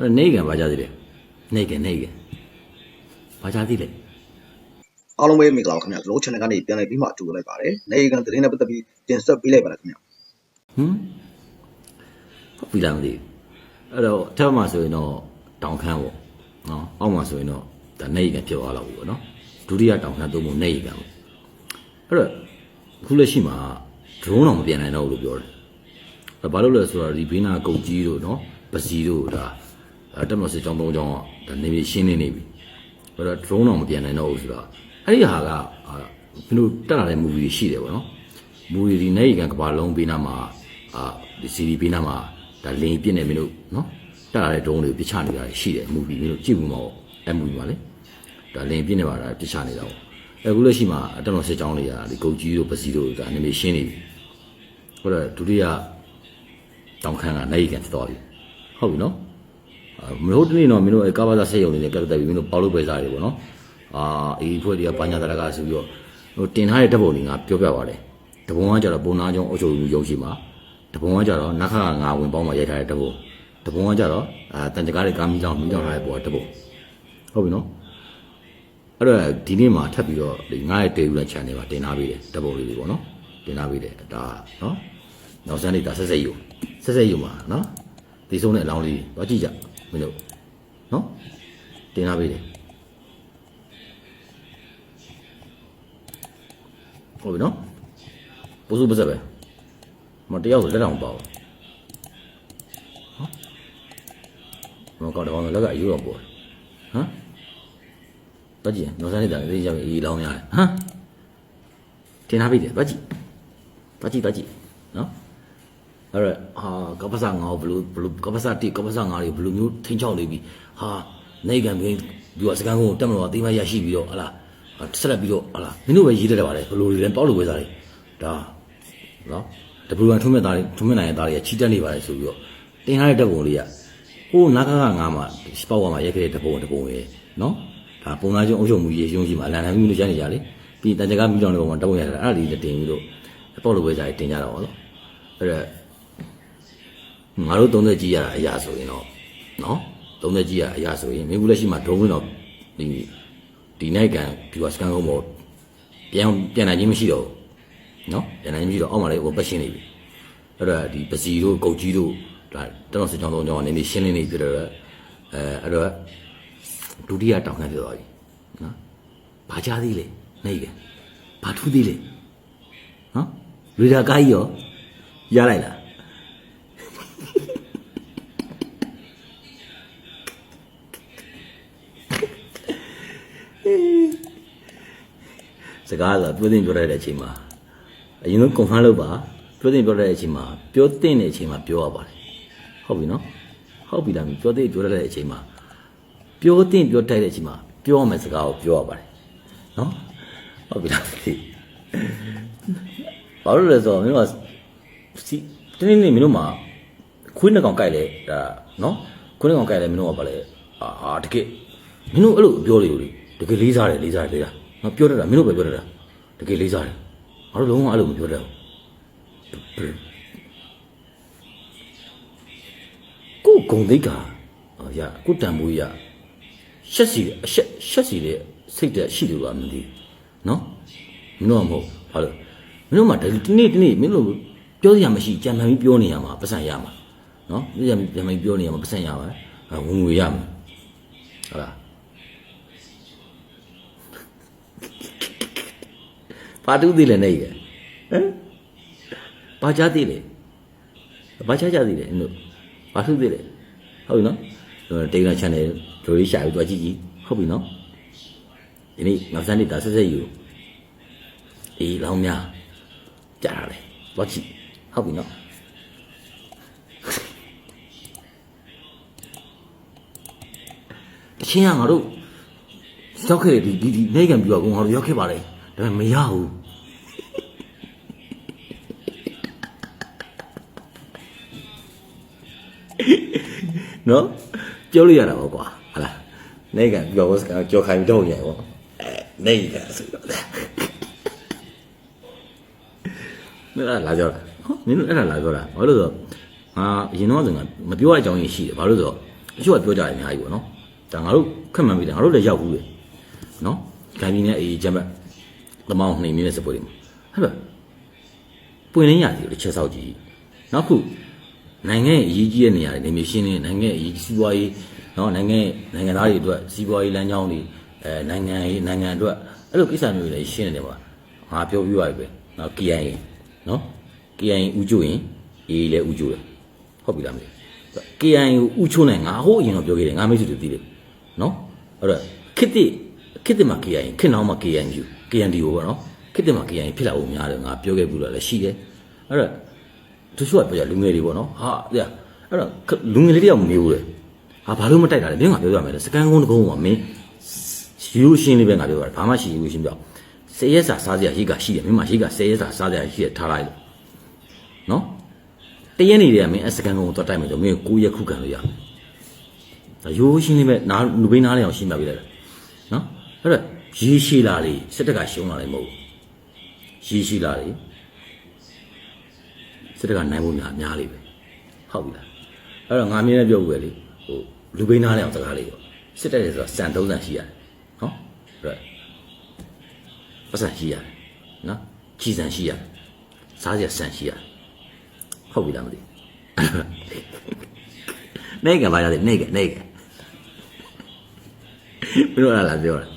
အဲ့နေကန်ဘာကြသေးလဲနေကန်နေကန်ဘာကြသေးလဲအားလုံးပဲမင်္ဂလာပါခင်ဗျာကျွန်တော် channel ကနေပြန်လည်ပြီးမှအတူလိုက်ပါတယ်နေကန်သတင်းနဲ့ပတ်သက်ပြီးတင်ဆက်ပေးလိုက်ပါလားခင်ဗျာဟမ်ဟုတ်ပြီလားမသိဘူးအဲ့တော့အထက်မှာဆိုရင်တော့တောင်ခမ်းပေါ့နော်အောက်မှာဆိုရင်တော့ဒါနေကန်ပြောသွားလောက်ပြီပေါ့နော်ဒုတိယတောင်ခမ်းသို့မဟုတ်နေကန်ပေါ့အဲ့တော့အခုလက်ရှိမှာ drone တော့မပြန်နိုင်တော့ဘူးလို့ပြောတယ်အဲ့ဘာလို့လဲဆိုတော့ဒီဘေးနာကုတ်ကြီးတို့နော်ပစီတို့ဒါ အဲ့တက်မလို့စစ်ကြောင်းသုံးကြောင်းကဒါနေပြီးရှင်းနေနေပြီအဲ့တော့ drone တော့မပြန်နိုင်တော့ဘူးဆိုတော့အဲ့ဒီဟာကအာဘယ်လိုတက်လာတဲ့ movie တွေရှိတယ်ပေါ့နော် movie ဒီနေကန်ကဘာလုံးဘေးနာမှာအာဒီ CD ဘေးနာမှာဒါလင်းပြစ်နေမင်းတို့နော်တက်လာတဲ့ drone တွေကိုပြချနေတာရှိတယ် movie မင်းတို့ကြည့်ဘူးမဟုတ်အဲ့ movie မှာလေဒါလင်းပြစ်နေပါတာပြချနေတာပေါ့အခုလက်ရှိမှာအတက်မလို့စစ်ကြောင်းတွေကဒီကုတ်ကြီးတို့ပစီတို့ဒါအနေနဲ့ရှင်းနေပြီဟိုတော့ဒုတိယတောင်ခမ်းကနေကန်သွားပြီဟုတ်ပြီနော်အာ မလို့တနေ့တော့မင်းတို့အဲကာဘာသာဆက်ယုံနေတဲ့ကပ်တက်ပြီမင်းတို့ပေါလို့ပဲစားတယ်ပေါ့နော်အာအေးဖွဲ့တွေကဘာညာတရကဆိုပြီးတော့ဟိုတင်ထားတဲ့ဓာတ်ပုံတွေငါပြောပြပါလေတပုံကကြတော့ပုံနာကြောင့်အုပ်ချုပ်မှုရုံရှိမှာတပုံကကြတော့နခကငါဝင်ပေါင်းမှာရိုက်ထားတဲ့ဓာတ်ပုံတပုံကကြတော့အာတန်တကားတွေကာမီကြောင့်မီးကြောင့်ထားတဲ့ပုံကဓာတ်ပုံဟုတ်ပြီနော်အဲ့တော့ဒီနေ့မှာထပ်ပြီးတော့ဒီငါရဲ့တေယူတဲ့ channel မှာတင်ထားပေးတယ်ဓာတ်ပုံလေးတွေပေါ့နော်တင်ထားပေးတယ်ဒါနော်နောက်စမ်းနေတာဆက်ဆက်ယူဆက်ဆက်ယူမှာနော်ဒီဆုံးတဲ့အလောင်းလေးတော့ကြည့်ကြ မင်းတို့နော်တင်လာပြီလေဟုတ်ပြီနော်ပူစုပစက်ပဲမတယောက်ဆိုလက်တောင်ပေါ့နော်မကောက်တော့လက်ကယူတော့ပေါ့ဟမ်တော့ကြည့်နောက်စမ်းနေတာသိကြပြီအေးလောင်းရတယ်ဟမ်တင်လာပြီလေတော့ကြည့်တော့ကြည့်တော့ကြည့်နော် အဲ့တော့ဟာကပ္ပစငါကိုဘလူးဘလူးကပ္ပစတိကပ္ပစငါတွေဘလူးမျိုးထိန်းချောက်နေပြီဟာနေကံမင်းဒီကစကန်ကိုတက်မလို့အသေးမရရှိပြီးတော့ဟလာဆက်လက်ပြီးတော့ဟလာမင်းတို့ပဲရေးတတ်တယ်ပါလေဘလူးတွေလည်းပေါက်လို့ပဲစားတယ်ဒါနော်တပူကထုံးမဲ့သားတွေထုံးမဲ့နိုင်တဲ့သားတွေကချီတက်နေပါလေဆိုပြီးတော့တင်ထားတဲ့တပ်ပုံလေးကဟိုနာကကငါမှစပေါက်ကမှရိုက်ခဲ့တဲ့တပ်ပုံတပ်ပုံပဲနော်ဒါပုံသားချင်းအုပ်ချုပ်မှုရေးရုံးရှိမှအလန်တိုင်းမျိုးလို့ကြားနေကြလေပြီးတန်ကြကမိကြောင်တွေပေါ်မှာတပ်ပုံရတယ်အဲ့ဒါလေးတင်ပြီးတော့ပေါက်လို့ပဲစားတယ်တင်ကြတော့ဗောနော်အဲ့ဒါ ငါတို့သုံးသက်ကြည့်ရတာအရာဆိုရင်တော့နော်သုံးသက်ကြည့်ရအရာဆိုရင်မင်းဘူးလက်ရှိမှာဒုံးဝင်တော့ဒီဒီနိုင်ကန်ဒီဝစကန်ကုန်းပေါ်ပြန်ပြန်နိုင်ခြင်းမရှိတော့ဘူးနော်ပြန်နိုင်ခြင်းမရှိတော့အောက်မှာလည်းဟိုပတ်ရှင်းနေပြီအဲ့တော့ဒီပစီတို့ကုတ်ကြီးတို့ဒါတတော်စကြောင်းသုံးကြောင်းကနေနေရှင်းလင်းနေပြတော့အဲအဲ့တော့ဒုတိယတောင်ခံပြောသွားပြီနော်ဘာကြသေးလဲနေကဘာထူးသေးလဲနော်ရေဒါကားကြီးရောရလိုက်လား စကားဆိုတာပြောတင်ပြောရတဲ့အချိန်မှာအရင်ဆုံး confirm လုပ်ပါပြောတင်ပြောရတဲ့အချိန်မှာပြောတင်တဲ့အချိန်မှာပြောရပါတယ်ဟုတ်ပြီနော်ဟုတ်ပြီလားပြောတင်ပြောရတဲ့အချိန်မှာပြောတင်ပြောတိုက်တဲ့အချိန်မှာပြောရမယ့်စကားကိုပြောရပါတယ်နော်ဟုတ်ပြီလားဒီဘာလို့လဲဆိုတော့မင်းကစီတင်းတင်းနေမင်းတို့မှာခွေးနှစ်ကောင်ကြိုက်လဲဒါနော်ခွေးနှစ်ကောင်ကြိုက်လဲမင်းတို့ကဘာလဲအာတကယ်မင်းတို့အဲ့လိုပြောလေလို့တကယ်လေးစားတယ်လေးစားတယ်လေးစား ငါပြောတတ်တာမင်းတို့ပဲပြောတတ်တာတကယ်လေးစားတယ်ငါတို့လုံးဝအဲ့လိုမပြောတတ်ဘူးကိုဂုံသိက္ခာဟောရကိုတန်မိုးရရှက်စီအရှက်ရှက်စီတဲ့စိတ်တက်ရှိတယ်ကွာမသိဘူးနော်မင်းတို့ကမဟုတ်ဘာလို့မင်းတို့မှဒီနေ့ဒီနေ့မင်းတို့ပြောစရာမရှိကြံမှန်ပြီးပြောနေရမှာပတ်စံရမှာနော်ကြံကြံမှန်ပြီးပြောနေရမှာပတ်စံရမှာဝင်ငွေရမှာဟုတ်လား ဘာတူးသေးလဲနေရဟမ်ဘာချသေးလဲဘာချချသေးလဲတို့ဘာတူးသေးလဲဟုတ်ပြီနော်တေဂရာ channel ဒိုလေးရှာပြီးတော့ကြည့်ကြည့်ဟုတ်ပြီနော်ဒီနေ့နောက်စမ်းနေတာဆက်ဆက်ယူအေးလောင်းများကြားရလေတော့ကြည့်ဟုတ်ပြီနော်တချင်းကငါတို့ရောက်ခဲ့တဲ့ဒီဒီနေကန်ပြူကငါတို့ရောက်ခဲ့ပါလေဒါပေမဲ့မရဘူး နော်ပြောလို့ရတာပေါ့ကွာဟာလားနေကန်ပြောစကားကြော်ခိုင်တော့ရပေါ့အဲနေကန်ဆိုတော့မင်းအဲ့လာကြောတာဟောမင်းတို့အဲ့ဒါလာကြောတာဘာလို့လဲဆိုတော့ငါအရင်တော့ဆိုငါမပြောရအကြောင်းကြီးရှိတယ်ဘာလို့လဲဆိုတော့အချို့ကပြောကြတယ်အများကြီးပေါ့နော်ဒါငါတို့ခက်မှန်ပြီလားငါတို့လည်းရောက်ဘူးလေနော်ဂိုင်းမီနဲ့အေးချမ်းဘက်တမောင်းနှိမ်နေတဲ့စပွဲတွေမှာဟဲ့ဗျပွင့်လင်းရစီကိုတစ်ချက်ဆောက်ကြည့်နောက်ခု နိုင်ငံရဲ့အရေးကြီးတဲ့နေရာတွေနေမြေရှင်းနေနိုင်ငံရဲ့အရေးစီးပွားရေးနော်နိုင်ငံရဲ့နိုင်ငံသားတွေအတွက်စီးပွားရေးလမ်းကြောင်းတွေအဲနိုင်ငံရေးနိုင်ငံအတွက်အဲ့လိုကိစ္စမျိုးတွေလည်းရှင်းနေတယ်ပါငါပြောပြရပြီပဲနော် KIA နော် KIA ဥကျိုးရင်အေးလည်းဥကျိုးတယ်ဟုတ်ပြီလားမသိဘူး KIA ကိုဥချိုးနိုင်ငါဟိုးအရင်တော့ပြောခဲ့တယ်ငါမိတ်ဆွေတွေသိတယ်နော်အဲ့တော့ခစ်တိခစ်တိမှာ KIA ခစ်နောက်မှာ KNU KNDO ပေါ့နော်ခစ်တိမှာ KIA ဖြစ်လာဖို့များတယ်ငါပြောခဲ့ဘူးလားလည်းရှိတယ်အဲ့တော့ သူချို့ကပြောကြလူငယ်တွေပေါ့နော်ဟာတဲ့အဲ့တော့လူငယ်လေးတယောက်မနေဘူးလေဟာဘာလို့မတိုက်တာလဲမင်းကပြောရမယ်လေစကန်ကုန်းတကုန်းကမင်းရိုးရှင်းလေးပဲငါပြောတာဘာမှရှိဘူးရှင်းပြောဆယ်ရက်စာစားစရာရိတ်ကရှိတယ်မင်းမရိတ်ကဆယ်ရက်စာစားစရာရှိတယ်ထားလိုက်လို့နော်တရက်နေတယ်မင်းအစကန်ကုန်းကိုတော့တိုက်မယ်ဆိုမင်းကိုရက်ခုခံလို့ရမယ်။ဒါရိုးရှင်းလေးပဲနားလူပိန်းနားလေးအောင်ရှင်းပြပေးလိုက်တာ။နော်။အဲ့တော့ရေရှိလာလေစစ်တပ်ကရှုံးလာတယ်မဟုတ်ဘူး။ရေရှိလာလေ စစ်တပ်ကနိုင်ဖို့များများလေးပဲ။ဟုတ်ပြီလား။အဲ့တော့ငါမြင်နေပြောဘူးပဲလေ။ဟိုလူပိန်းနားလေးအောင်စကားလေးပေါ့။စစ်တပ်တွေဆိုတော့စံသုံးစံရှိရတယ်။နော်။အဲ့တော့ပတ်စံရှိရတယ်။နော်။ကြီးစံရှိရတယ်။စားစရာစံရှိရတယ်။ဟုတ်ပြီလားမသိဘူးနေကဘာရလဲနေကနေကဘယ်လိုလဲလာပြောတာ